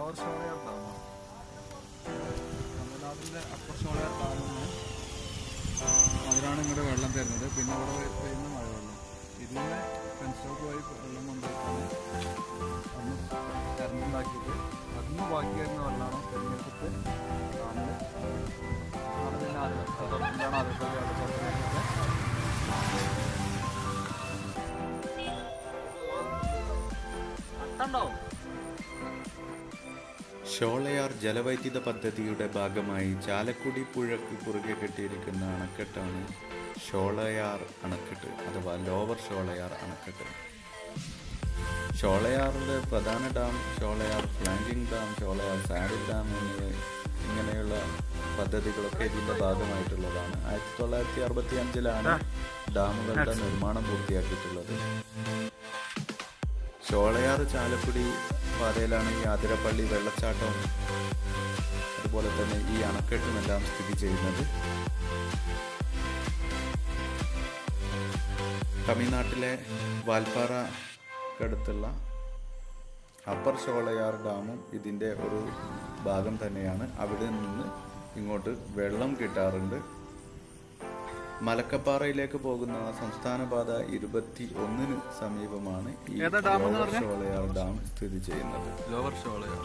Lower Sholayar ഡാമാണ് തമിഴ്നാട്ടിലെ upper Sholayar നിന്ന് അതിലാണ് ഇങ്ങോട്ട് വെള്ളം തരുന്നത് പിന്നെ അവിടെ പെയ്യുന്ന മഴവെള്ളം ഇതിന് പെൻസ്റ്റോക്ക് വഴി വെള്ളം കൊണ്ടുപോയിട്ടാണ് അന്ന് കറണ്ടുണ്ടാക്കിയിട്ട് അന്ന് ബാക്കി വരുന്ന വെള്ളമാണ് തെരഞ്ഞെടുത്തിട്ട് ഡാമിൽ ഡാമിൽ ആദ്യം ആദ്യത്തെ ഉണ്ടാവും ഷോളയാർ ജലവൈദ്യുത പദ്ധതിയുടെ ഭാഗമായി ചാലക്കുടി പുഴയ്ക്ക് കുറുകെ കെട്ടിയിരിക്കുന്ന അണക്കെട്ടാണ് ഷോളയാർ അണക്കെട്ട് അഥവാ ലോവർ ഷോളയാർ അണക്കെട്ട്. ഷോളയാറിലെ പ്രധാന dam Sholayar flanking dam Sholayar saddle dam എന്നിവ ഇങ്ങനെയുള്ള പദ്ധതികളൊക്കെ ഇതിന്റെ ഭാഗമായിട്ടുള്ളതാണ്. ആയിരത്തി തൊള്ളായിരത്തി അറുപത്തി അഞ്ചിലാണ് ഡാമുകളുടെ നിർമ്മാണം പൂർത്തിയാക്കിയിട്ടുള്ളത്. ചോളയാർ ചാലക്കുടി പാതയിലാണ് ഈ ആതിരപ്പള്ളി വെള്ളച്ചാട്ടവും അതുപോലെ തന്നെ ഈ അണക്കെട്ടുമെല്ലാം സ്ഥിതി ചെയ്യുന്നത്. തമിഴ്നാട്ടിലെ വാൽപ്പാറക്കടുത്തുള്ള അപ്പർ ഷോളയാർ ഡാമും ഇതിന്റെ ഒരു ഭാഗം തന്നെയാണ്. അവിടെ നിന്ന് ഇങ്ങോട്ട് വെള്ളം കിട്ടാറുണ്ട്. മലക്കപ്പാറയിലേക്ക് പോകുന്ന സംസ്ഥാന പാത ഇരുപത്തി ഒന്നിന് സമീപമാണ് ഈ ലോവർ ഷോളയാർ ഡാം സ്ഥിതി ചെയ്യുന്നത്. ലോവർ ഷോളയാർ.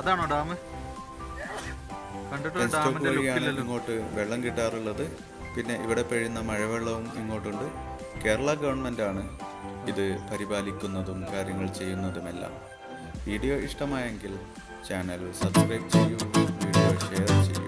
അതാണോ ഡാം? കണ്ടിട്ട് ഇങ്ങോട്ട് വെള്ളം കിട്ടാറുള്ളത്. പിന്നെ ഇവിടെ പെയ്യുന്ന മഴവെള്ളവും ഇങ്ങോട്ടുണ്ട്. കേരള ഗവൺമെന്റ് ആണ് ഇത് പരിപാലിക്കുന്നതും കാര്യങ്ങൾ ചെയ്യുന്നതുമെല്ലാം. വീഡിയോ ഇഷ്ടമായെങ്കിൽ ചാനൽ സബ്സ്ക്രൈബ് ചെയ്യൂ വീഡിയോ ഷെയർ ചെയ്യൂ.